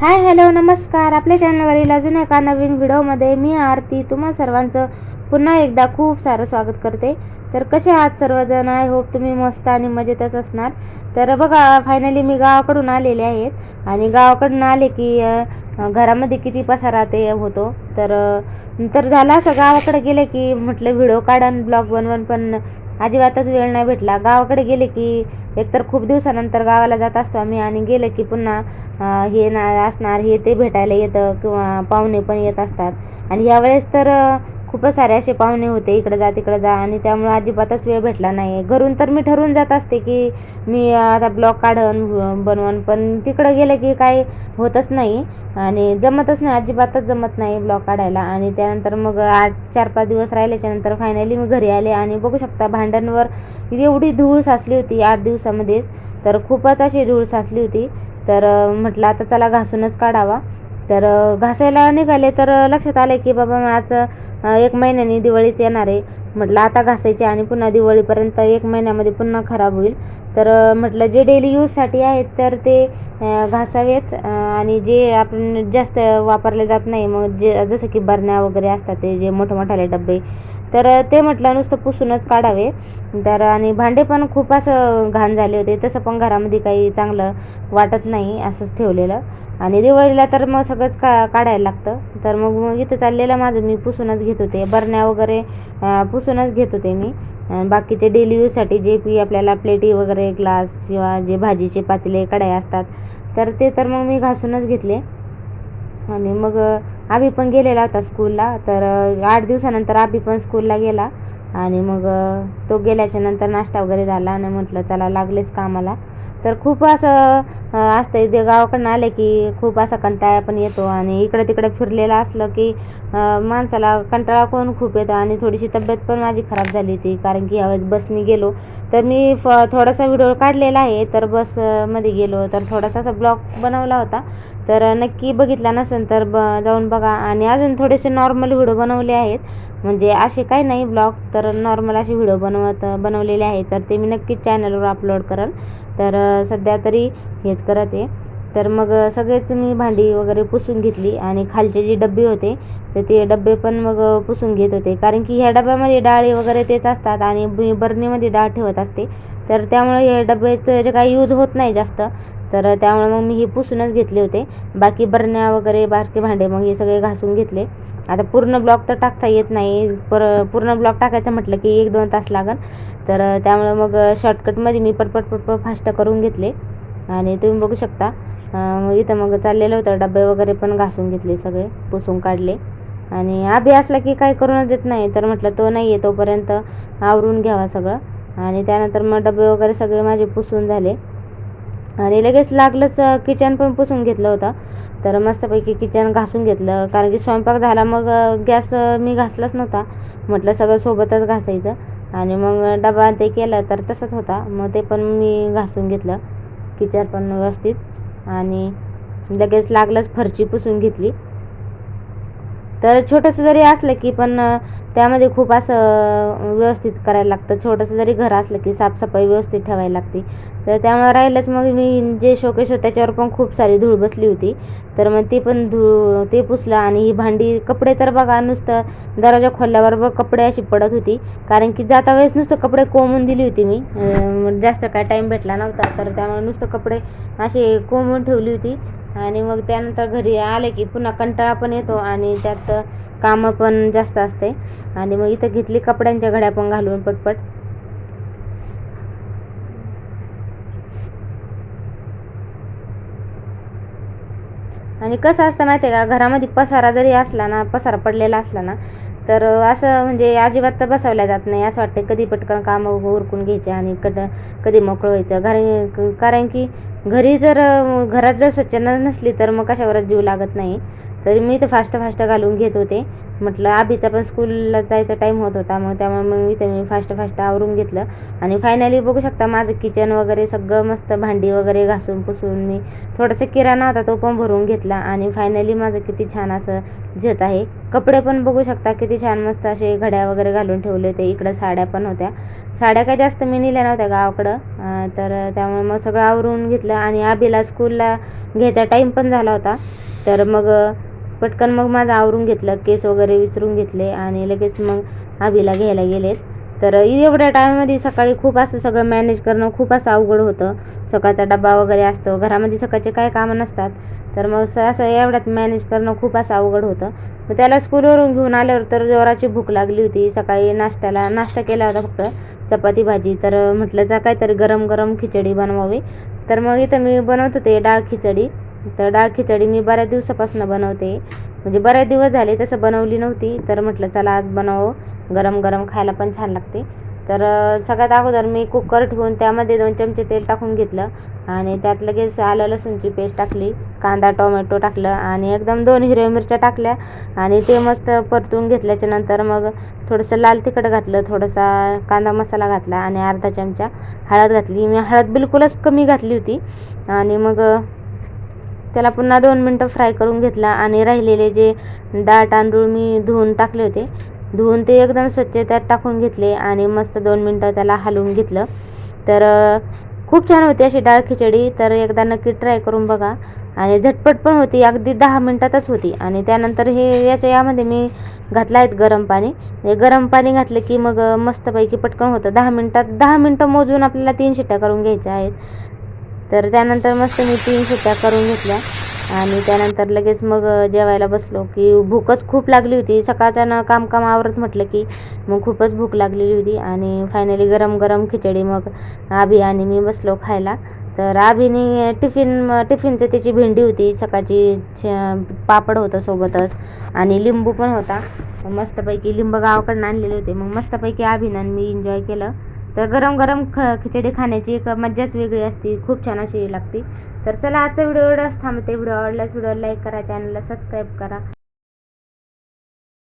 Hi hello नमस्कार. आपल्या चॅनलवरील अजून एका नवीन व्हिडिओमध्ये मी आरती. तुम्हा सर्वांचं पुन्हा एकदा खूप सारं स्वागत करते. तर कसे आहात सर्वजण? आय होप तुम्ही मस्त आणि मजेतच असणार. तर बघा फायनली मी गावाकडून आलेले आहेत. आणि गावाकडून आले की घरामध्ये किती पसारा ते होतो. तर तर नंतर झालं असं गावाकडे गेले की म्हटलं व्हिडिओ काढन ब्लॉग बनवून पण अजिबातच वेळ नाही भेटला. गावाकडे गेले की एकतर खूप दिवसानंतर गावाला जात असतो आम्ही आणि गेलं की पुन्हा हे ना असणार हे ते भेटायला येतं किंवा पाहुणे पण येत असतात. आणि यावेळेस तर खूपच सारे असे पाहुणे होते इकडे जा तिकडे जा आणि त्यामुळे अजिबातच वेळ भेटला नाही घरून तर मी ठरवून जात असते की मी आता ब्लॉग काढन ब- बनवून पण तिकडं गेलं की काही होतच नाही आणि जमतच नाही अजिबातच जमत नाही ब्लॉग काढायला. आणि त्यानंतर मग आठ चार पाच दिवस राहिल्याच्यानंतर फायनली मी घरी आले आणि बघू शकता भांड्यांवर एवढी धूळ साचली होती आठ दिवसामध्येच तर खूपच अशी धूळ साचली होती. तर म्हटलं आता चला घासूनच काढावा. तर घासायला निघाले तर लक्षात आले की बाबा मग आज एक महिन्यानी दिवाळीत येणार आहे. म्हटलं आता घासायचे आणि पुन्हा दिवाळीपर्यंत एक महिन्यामध्ये पुन्हा खराब होईल. तर म्हटलं जे डेली यूजसाठी आहेत तर ते घासावेत. आणि जे आपण जास्त वापरले जात नाही मग जे जसं की बरण्या वगैरे असतात ते जे मोठमोठाले डबे तर ते म्हटलं नुसतं पुसूनच काढावे. तर आणि भांडे पण खूप असं घाण झाले होते. तसं पण घरामध्ये काही चांगलं वाटत नाही असंच ठेवलेलं. आणि दिवाळीला तर मग सगळंच का काढायला लागतं. तर मग मग इथं चाललेलं माझं मी पुसूनच घेत होते. बरण्या वगैरे पुसूनच घेत होते मी. बाकीचे डेली यूजसाठी जे पी आपल्याला प्लेटी वगैरे ग्लास किंवा जे भाजीचे पातेले कढाई असतात तर ते तर मग मी घासूनच घेतले. आणि मग आभी पण गेलेला होता स्कूलला तर आठ दिवसानंतर आभी पण स्कूलला गेला. आणि मग तो गेल्याच्यानंतर नाश्ता वगैरे झाला. आणि म्हटलं चला लागलेच कामाला. तर खूप असं असतं इथे गावाकडनं आले की खूप असा कंटाळा पण येतो आणि इकडं तिकडं फिरलेलं असलं की माणसाला कंटाळा पण खूप येतो आणि थोडीशी तब्येत पण माझी खराब झाली होती. कारण की यावेळेस बसने गेलो. तर मी फ थोडासा व्हिडिओ काढलेला आहे. तर बसमध्ये गेलो. तर थोडासा असा ब्लॉग बनवला होता. तर नक्की बघितला नसेल तर ब जाऊन बघा. आणि अजून थोडेसे नॉर्मल व्हिडिओ बनवले आहेत. म्हणजे असे काही नाही ब्लॉग. तर नॉर्मल असे व्हिडिओ बनवत बनवलेले आहेत. तर ते मी नक्कीच चॅनलवर अपलोड करेल. तर सध्या तरी हेच करत आहे. तर मग सगळेच मी भांडी वगैरे पुसून घेतली आणि खालचे जे डबे होते तर ते डबे पण मग पुसून घेत होते. कारण की ह्या डब्यामध्ये डाळी वगैरे तेच असतात आणि मी बरणीमध्ये डाळ ठेवत असते. तर त्यामुळे हे डब्याचं जे काही यूज होत नाही जास्त. तर त्यामुळे मग मी हे पुसूनच घेतले होते. बाकी बरण्या वगैरे बारके भांडे मग हे सगळे घासून घेतले. आता पूर्ण ब्लॉक तर टाकता येत नाही. पर पूर्ण ब्लॉक टाकायचं म्हटलं की एक दोन तास लागन. तर त्यामुळे मग शॉर्टकटमध्ये मी पटपट पटपट फास्ट करून घेतले. आणि तुम्ही बघू शकता इथं मग चाललेलं होतं. डबे वगैरे पण घासून घेतले सगळे पुसून काढले. आणि आभी असला की काही करूनच देत नाही. तर म्हटलं तो नाही आहे तोपर्यंत आवरून घ्यावा सगळं. आणि त्यानंतर मग डबे वगैरे सगळे माझे पुसून झाले. आणि लगेच लागलंच किचन पण पुसून घेतलं होतं. तर मस्तपैकी किचन घासून घेतलं. कारण की स्वयंपाक झाला मग गॅस मी घासलाच नव्हता. म्हटलं सगळं सोबतच घासायचं. आणि मग डबा ते केलं तर तसंच होता. मग ते पण मी घासून घेतलं. किचन पण व्यवस्थित. आणि लगेच लागलंच फरची पुसून घेतली. तर छोटंसं जरी असलं की पण त्यामध्ये खूप असं व्यवस्थित करायला लागतं. छोटंसं जरी घर असलं की साफसफाई व्यवस्थित ठेवायला लागते. तर त्यामुळे राहिलंच. मग मी जे शोकेश होतं त्याच्यावर पण खूप सारी धूळ बसली होती. तर मग ते पण धूळ ते पुसलं आणि ही भांडी कपडे तर बघा नुसतं दरवाजा खोलल्यावर बघ कपडे अशी पडत होती. कारण की जाता वेळेस नुसतं कपडे कोंबून दिली होती मी. जास्त काय टाईम भेटला नव्हता. तर त्यामुळे नुसतं कपडे असे कोंबून ठेवली होती. आणि मग त्यानंतर घरी आले की पुन्हा कंटाळा पण येतो आणि त्यात कामं पण जास्त असते. आणि मग इथं घेतली कपड्यांच्या घड्या पण घालून पटपट. आणि कसं असतं माहिती आहे का? घरामध्ये पसारा जरी असला ना पसारा पडलेला असला ना तर असं म्हणजे अजिबात तर बसवल्या जात नाही. असं वाटतं कधी पटकन कामं उरकून घ्यायचे आणि कद कधी मोकळं व्हायचं. घरी कारण की घरी जर घरात जर स्वच्छता नसली तर मग कशावरच जीव लागत नाही. तरी मी तर फास्ट फास्ट घालून घेत होते. म्हटलं आबीचा पण स्कूलला जायचा टाईम होत होता मग त्यामुळे मग इथं मी फास्ट फास्ट आवरून घेतलं. आणि फायनली बघू शकता माझं किचन वगैरे सगळं मस्त भांडी वगैरे घासून पुसून मी थोडासा किराणा होता तो पण भरून घेतला. आणि फायनली माझं किती छान असं झेत आहे. कपडे पण बघू शकता किती छान मस्त असे घड्या वगैरे घालून ठेवले होते. इकडं साड्या पण होत्या. साड्या काय जास्त मी नेल्या नव्हत्या गावाकडं. तर त्यामुळे मग सगळं आवरून घेतलं. आणि आबीला स्कूलला घ्यायचा टाईम पण झाला होता. तर मग पटकन मग माझं आवरून घेतलं केस वगैरे विसरून घेतले आणि लगेच मग आबीला घ्यायला गेलेत. तर एवढ्या टायमामध्ये सकाळी खूप असं सगळं मॅनेज करणं खूप असं अवघड होतं. सकाळचा डबा वगैरे असतो घरामध्ये सकाळचे काय कामं नसतात. तर मग असं एवढ्यात मॅनेज करणं खूप असं अवघड होतं. मग त्याला स्कूलवरून घेऊन आल्यावर तर जोराची भूक लागली होती. सकाळी नाश्त्याला नाश्ता केला होता फक्त चपाती भाजी. तर म्हटलं जा काहीतरी गरम गरम खिचडी बनवावी. तर मग इथं मी बनवत होते डाळ खिचडी. तर डाळ खिचडी मी बऱ्याच दिवसापासून बनवते. म्हणजे बऱ्याच दिवस झाले तसं बनवली नव्हती. तर म्हटलं चला आज बनवो गरम गरम खायला पण छान लागते. तर सगळ्यात अगोदर मी कुकर ठेवून त्यामध्ये दोन चमचे तेल टाकून घेतलं. आणि त्यात लगेच आलं लसूणची पेस्ट टाकली कांदा टोमॅटो टाकलं आणि एकदम दोन हिरव्या मिरच्या टाकल्या. आणि ते मस्त परतून घेतल्याच्या नंतर मग थोडंसं लाल तिखट घातलं थोडासा कांदा मसाला घातला आणि अर्धा चमचा हळद घातली. मी हळद बिलकुलच कमी घातली होती. आणि मग त्याला पुन्हा दोन मिनटं फ्राय करून घेतला आणि राहिलेले जे डाळ तांदूळ मी धुवून टाकले होते धुवून ते एकदम स्वच्छ त्यात टाकून घेतले आणि मस्त दोन मिनटं त्याला हलवून घेतलं. तर खूप छान होती अशी डाळ खिचडी तर एकदा नक्की ट्राय करून बघा. आणि झटपट पण होती अगदी दहा मिनटातच होती. आणि त्यानंतर हे याच्या यामध्ये मी घातलं आहेत गरम पाणी. हे गरम पाणी घातलं की मग मस्तपैकी पटकन होतं. दहा मिनटात दहा मिनटं मोजून आपल्याला तीन शिट्ट्या करून घ्यायच्या आहेत. तर त्यानंतर मस्त मी तीन सुट्ट्या करून घेतल्या. आणि त्यानंतर लगेच मग जेवायला बसलो की भूकच खूप लागली होती. सकाळच्यानं कामकाम काम आवरत म्हटलं की मग खूपच भूक लागलेली होती. आणि फायनली गरम गरम खिचडी मग आभी आणि मी बसलो खायला. तर आभीने टिफिन टिफिनचं त्याची भेंडी होती. सकाळची पापड होतं सोबतच. आणि लिंबू पण होता. मस्तपैकी लिंब गावाकडनं आणलेले होते. मग मस्तपैकी आभीनं मी एन्जॉय केलं. तर गरम गरम ख खिचडी खाण्याची एक मज्जाच वेगळी असते. खूप छान अशी लागते. तर चला आजचा व्हिडिओ एवढाच थांबते. व्हिडिओ आवडल्यास व्हिडिओ लाईक करा चॅनलला सबस्क्राईब करा.